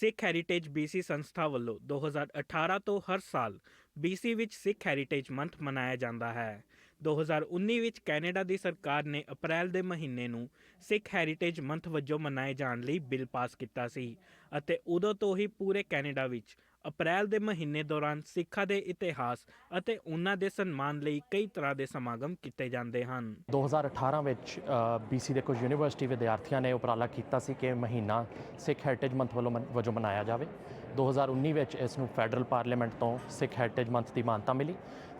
ਸਿੱਖ heritage BC ਸੰਸਥਾ ਵੱਲੋਂ 2018 ਤੋਂ ਹਰ ਸਾਲ BC ਵਿੱਚ ਸਿੱਖ ਹੈਰੀਟੇਜ ਮੰਥ ਮਨਾਇਆ ਜਾਂਦਾ ਹੈ। 2019 ਵਿੱਚ ਕੈਨੇਡਾ ਦੀ ਸਰਕਾਰ ਨੇ ਅਪ੍ਰੈਲ ਦੇ ਮਹੀਨੇ ਨੂੰ ਸਿੱਖ ਹੈਰੀਟੇਜ ਮੰਥ ਵਜੋਂ ਮਨਾਏ ਜਾਣ ਲਈ ਬਿੱਲ ਪਾਸ ਕੀਤਾ ਸੀ ਅਤੇ ਉਦੋਂ ਤੋਂ ਹੀ ਪੂਰੇ ਕੈਨੇਡਾ ਵਿੱਚ ਅਪ੍ਰੈਲ ਦੇ ਮਹੀਨੇ ਦੌਰਾਨ ਸਿੱਖਾਂ ਦੇ ਇਤਿਹਾਸ ਅਤੇ ਉਹਨਾਂ ਦੇ ਸਨਮਾਨ ਲਈ ਕਈ ਤਰ੍ਹਾਂ ਦੇ ਸਮਾਗਮ ਕੀਤੇ ਜਾਂਦੇ ਹਨ। 2018 ਵਿੱਚ BC ਦੇ ਕੁਝ ਯੂਨੀਵਰਸਿਟੀ ਵਿਦਿਆਰਥੀਆਂ ਨੇ ਉਪਰਾਲਾ ਕੀਤਾ ਸੀ ਕਿ ਮਹੀਨਾ ਸਿੱਖ ਹੈਰੀਟੇਜ ਮੰਥ ਵੱਲੋਂ ਵਜੋਂ ਮਨਾਇਆ ਜਾਵੇ। 2019 ਵਿੱਚ ਇਸ ਨੂੰ ਫੈਡਰਲ ਪਾਰਲੀਮੈਂਟ ਤੋਂ ਸਿੱਖ ਹੈਰੀਟੇਜ ਮੰਥ ਦੀ ਮਾਨਤਾ ਮਿਲੀ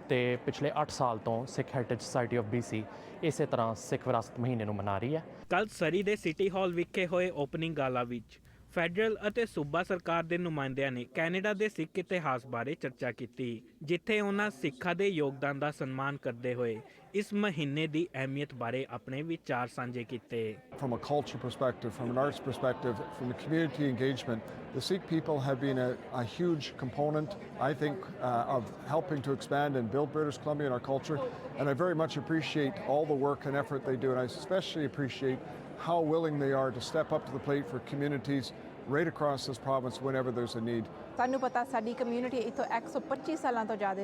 ਤੇ ਪਿਛਲੇ 8 ਸਾਲ ਤੋਂ Sikh heritage society of BC ਇਸੇ ਤਰ੍ਹਾਂ ਸਿੱਖ ਵਿਰਾਸਤ ਮਹੀਨੇ ਨੂੰ ਮਨਾ ਰਹੀ ਹੈ। ਕੱਲ ਸਰੀ ਦੇ ਸਿਟੀ ਹਾਲ ਵਿਖੇ ਹੋਏ ਓਪਨਿੰਗ ਗਾਲਾ ਵਿੱਚ ਫੈਡਰਲ ਅਤੇ ਸੂਬਾ ਸਰਕਾਰ ਦੇ ਨੁਮਾਇੰਦਿਆਂ ਨੇ ਕੈਨੇਡਾ ਦੇ ਸਿੱਖ ਇਤਿਹਾਸ ਬਾਰੇ ਚਰਚਾ ਕੀਤੀ ਜਿੱਥੇ ਉਹਨਾਂ ਸਿੱਖਾਂ ਦੇ ਯੋਗਦਾਨ ਦਾ ਸਨਮਾਨ ਕਰਦੇ ਹੋਏ ਇਸ ਮਹੀਨੇ ਦੀ ਅਹਿਮੀਅਤ ਬਾਰੇ ਆਪਣੇ ਵਿਚਾਰ ਸਾਂਝੇ ਕੀਤੇ From a culture perspective, from an arts perspective, from a community engagement, the Sikh people have been a, a huge component, I think, uh, of helping to expand and build British Columbia and our culture. And I very much appreciate all the work and effort they do. And I especially appreciate how willing they are to step up to the plate for communities right across this province whenever there's a need. ਸਾਨੂੰ ਪਤਾ ਸਾਡੀ community ਇਥੋਂ 125 ਸਾਲਾਂ ਤੋਂ ਜ਼ਿਆਦਾ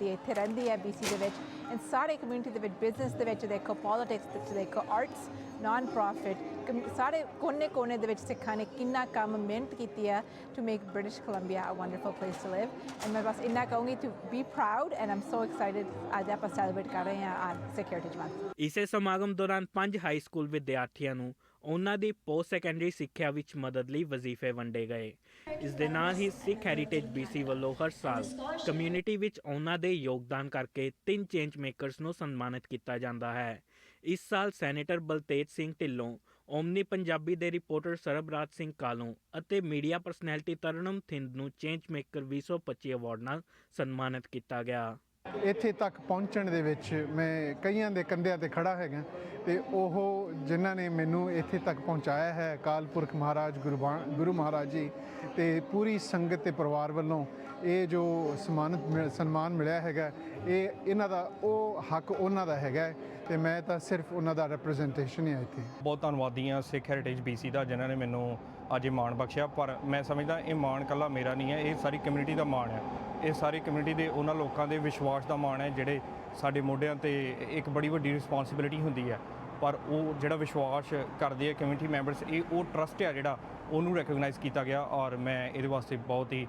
ਦੀ ਇੱਥੇ ਰਹਿੰਦੀ ਹੈ BC ਦੇ ਵਿੱਚ। ਐਂਡ ਸਾਰੇ ਕਮਿਊਨਿਟੀ ਦੇ ਵਿੱਚ ਬਿਜ਼ਨਸ ਦੇ ਵਿੱਚ ਦੇਖੋ ਪੋਲਿਟਿਕਸ ਦੇ ਵਿੱਚ ਦੇਖੋ ਆਰਟਸ ਨਾਨ ਪ੍ਰੋਫਿਟ ਸਾਰੇ ਕੋਨੇ-ਕੋਨੇ ਦੇ ਵਿੱਚ ਸਿੱਖਾਂ ਨੇ ਕਿੰਨਾ ਕੰਮ ਮਿਹਨਤ ਕੀਤੀ ਹੈ to make British Columbia a wonderful place to live and ਮੈਂ ਬਸ ਇੰਨਾ ਕਹੂੰਗੀ to be proud and I'm so excited ਅੱਜ ਆਪਾਂ ਸੈਲੀਬ੍ਰੇਟ ਕਰ ਰਹੇ ਹਾਂ ਆ ਸਿਕਿਉਰਿਟੀ ਮੰਥ ਇਸੇ ਸਮਾਗਮ ਦੌਰਾਨ ਪੰਜ ਹਾਈ ਸਕੂਲ ਵਿਦਿਆਰਥੀਆਂ ਨੂੰ ਉਹਨਾਂ ਦੀ ਪੋਸਟ ਸੈਕੰਡਰੀ ਸਿੱਖਿਆ ਵਿੱਚ ਮਦਦ ਲਈ ਵਜ਼ੀਫੇ ਵੰਡੇ ਗਏ। ਇਸ ਦੇ ਨਾਲ ਹੀ ਸਿੱਖ ਹੈਰੀਟੇਜ BC ਵੱਲੋਂ ਹਰ ਸਾਲ ਕਮਿਊਨਿਟੀ ਵਿੱਚ ਉਹਨਾਂ ਦੇ ਯੋਗਦਾਨ ਕਰਕੇ ਤਿੰਨ ਚੇਂਜ ਮੇਕਰਸ ਨੂੰ ਸਨਮਾਨਿਤ ਕੀਤਾ ਜਾਂਦਾ ਹੈ। ਇਸ ਸਾਲ ਸੈਨੇਟਰ ਬਲਤੇਜ ਸਿੰਘ ਢਿੱਲੋਂ, ਓਮਨੀ ਪੰਜਾਬੀ ਦੇ ਰਿਪੋਰਟਰ ਸਰਬਰਾਜ ਸਿੰਘ ਕਾਲੋਂ ਅਤੇ ਮੀਡੀਆ ਪਰਸਨੈਲਿਟੀ ਤਰਨਮ ਥਿੰਦ ਨੂੰ ਚੇਂਜ ਮੇਕਰ 2025 ਅਵਾਰਡ ਨਾਲ ਸਨਮਾਨਿਤ ਕੀਤਾ ਗਿਆ। ਇੱਥੇ ਤੱਕ ਪਹੁੰਚਣ ਦੇ ਵਿੱਚ ਮੈਂ ਕਈਆਂ ਦੇ ਕੰਧਿਆਂ ਤੇ ਖੜਾ ਹੈਗਾ ਤੇ ਉਹ ਜਿਨ੍ਹਾਂ ਨੇ ਮੈਨੂੰ ਇੱਥੇ ਤੱਕ ਪਹੁੰਚਾਇਆ ਹੈ ਅਕਾਲ ਪੁਰਖ ਮਹਾਰਾਜ ਗੁਰਬਾਣ ਗੁਰੂ ਮਹਾਰਾਜ ਜੀ ਤੇ ਪੂਰੀ ਸੰਗਤ ਤੇ ਪਰਿਵਾਰ ਵੱਲੋਂ ਇਹ ਜੋ ਸਨਮਾਨਿਤ ਮਿਲ- ਸਨਮਾਨ ਮਿਲਿਆ ਹੈਗਾ ਇਹ ਇਹਨਾਂ ਦਾ, ਉਹ ਹੱਕ ਉਹਨਾਂ ਦਾ ਹੈਗਾ ਤੇ ਮੈਂ ਤਾਂ ਸਿਰਫ ਉਹਨਾਂ ਦਾ ਰਿਪਰੈਜ਼ੈਂਟੇਸ਼ਨ ਹੀ ਆ ਇੱਥੇ। ਬਹੁਤ ਧੰਨਵਾਦੀ ਹਾਂ ਸਿੱਖ ਹੈਰੀਟੇਜ BC ਦਾ, ਜਿਨ੍ਹਾਂ ਨੇ ਮੈਨੂੰ ਅੱਜ ਇਹ ਮਾਣ ਬਖਸ਼ਿਆ। ਪਰ ਮੈਂ ਸਮਝਦਾ ਇਹ ਮਾਣ ਕੱਲਾ ਮੇਰਾ ਨਹੀਂ ਹੈ, ਇਹ ਸਾਰੀ ਕਮਿਊਨਿਟੀ ਦਾ ਮਾਣ ਹੈ। ਇਹ ਸਾਰੀ ਕਮਿਊਨਿਟੀ ਦੇ ਉਹਨਾਂ ਲੋਕਾਂ ਦੇ ਵਿਸ਼ਵਾਸ ਦਾ ਮਾਣ ਹੈ, ਜਿਹੜੇ ਸਾਡੇ ਮੋਢਿਆਂ ਤੇ ਇੱਕ ਬੜੀ ਵੱਡੀ ਰਿਸਪੌਂਸਿਬਿਲਿਟੀ ਹੁੰਦੀ ਹੈ। ਪਰ ਉਹ ਜਿਹੜਾ ਵਿਸ਼ਵਾਸ ਕਰਦੇ ਆ ਕਮਿਊਨਿਟੀ ਮੈਂਬਰਸ ਇਹ ਉਹ ਟਰਸਟ ਹੈ ਜਿਹੜਾ ਉਹਨੂੰ ਰੈਕਗਨਾਈਜ਼ ਕੀਤਾ ਗਿਆ ਔਰ ਮੈਂ ਇਹਦੇ ਵਾਸਤੇ ਬਹੁਤ ਹੀ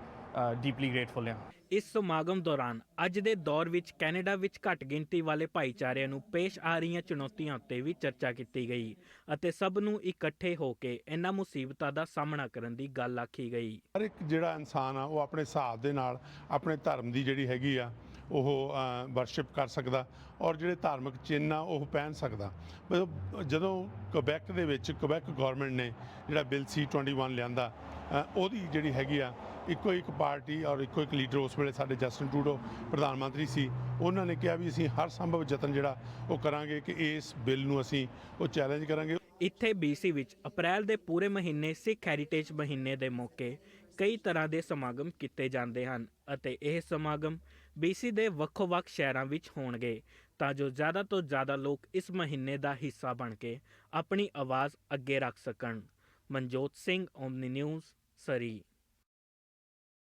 ਡੀਪਲੀ ਗ੍ਰੇਟਫੁਲ ਹਾਂ। ਇਸ ਸਮਾਗਮ ਦੌਰਾਨ ਅੱਜ ਦੇ ਦੌਰ ਵਿੱਚ ਕੈਨੇਡਾ ਵਿੱਚ ਘੱਟ ਗਿਣਤੀ ਵਾਲੇ ਭਾਈਚਾਰਿਆਂ ਨੂੰ ਪੇਸ਼ ਆ ਰਹੀਆਂ ਚੁਣੌਤੀਆਂ ਉੱਤੇ ਵੀ ਚਰਚਾ ਕੀਤੀ ਗਈ ਅਤੇ ਸਭ ਨੂੰ ਇਕੱਠੇ ਹੋ ਕੇ ਇਹਨਾਂ ਮੁਸੀਬਤਾਂ ਦਾ ਸਾਹਮਣਾ ਕਰਨ ਦੀ ਗੱਲ ਆਖੀ ਗਈ। ਹਰ ਇੱਕ ਜਿਹੜਾ ਇਨਸਾਨ ਆ, ਉਹ ਆਪਣੇ ਹਿਸਾਬ ਦੇ ਨਾਲ ਆਪਣੇ ਧਰਮ ਦੀ ਜਿਹੜੀ ਹੈਗੀ ਆ ਉਹ ਵਰਸ਼ਿਪ ਕਰ ਸਕਦਾ ਔਰ ਜਿਹੜੇ ਧਾਰਮਿਕ ਚਿੰਨ੍ਹ ਆ, ਉਹ ਪਹਿਨ ਸਕਦਾ। ਜਦੋਂ ਕਬੈਕ ਦੇ ਵਿੱਚ ਕਬੈਕ ਗਵਰਨਮੈਂਟ ਨੇ ਜਿਹੜਾ ਬਿੱਲ ਸੀ 21 ਲਿਆਂਦਾ ਉਹਦੀ ਜਿਹੜੀ ਹੈਗੀ ਆ, ਇੱਕੋ ਇੱਕ ਪਾਰਟੀ ਔਰ ਇੱਕੋ ਇੱਕ ਲੀਡਰ ਉਸ ਵੇਲੇ ਸਾਡੇ ਜਸਟਨ ਟੂਡੋ ਪ੍ਰਧਾਨ ਮੰਤਰੀ ਸੀ, ਉਹਨਾਂ ਨੇ ਕਿਹਾ ਵੀ ਅਸੀਂ ਹਰ ਸੰਭਵ ਯਤਨ ਜਿਹੜਾ ਉਹ ਕਰਾਂਗੇ ਕਿ ਇਸ ਬਿੱਲ ਨੂੰ ਅਸੀਂ ਉਹ ਚੈਲੰਜ ਕਰਾਂਗੇ। ਇੱਥੇ BC ਵਿੱਚ ਅਪ੍ਰੈਲ ਦੇ ਪੂਰੇ ਮਹੀਨੇ ਸਿੱਖ ਹੈਰੀਟੇਜ ਮਹੀਨੇ ਦੇ ਮੌਕੇ ਕਈ ਤਰ੍ਹਾਂ ਦੇ ਸਮਾਗਮ ਕੀਤੇ ਜਾਂਦੇ ਹਨ ਅਤੇ ਇਹ ਸਮਾਗਮ BC ਦੇ ਵੱਖੋ-ਵੱਖ ਸ਼ਹਿਰਾਂ ਵਿੱਚ ਹੋਣਗੇ ਤਾਂ ਜੋ ਜ਼ਿਆਦਾ ਤੋਂ ਜ਼ਿਆਦਾ ਲੋਕ ਇਸ ਮਹੀਨੇ ਦਾ ਹਿੱਸਾ ਬਣ ਕੇ ਆਪਣੀ ਆਵਾਜ਼ ਅੱਗੇ ਰੱਖ ਸਕਣ। Manjot Singh Omni news Surrey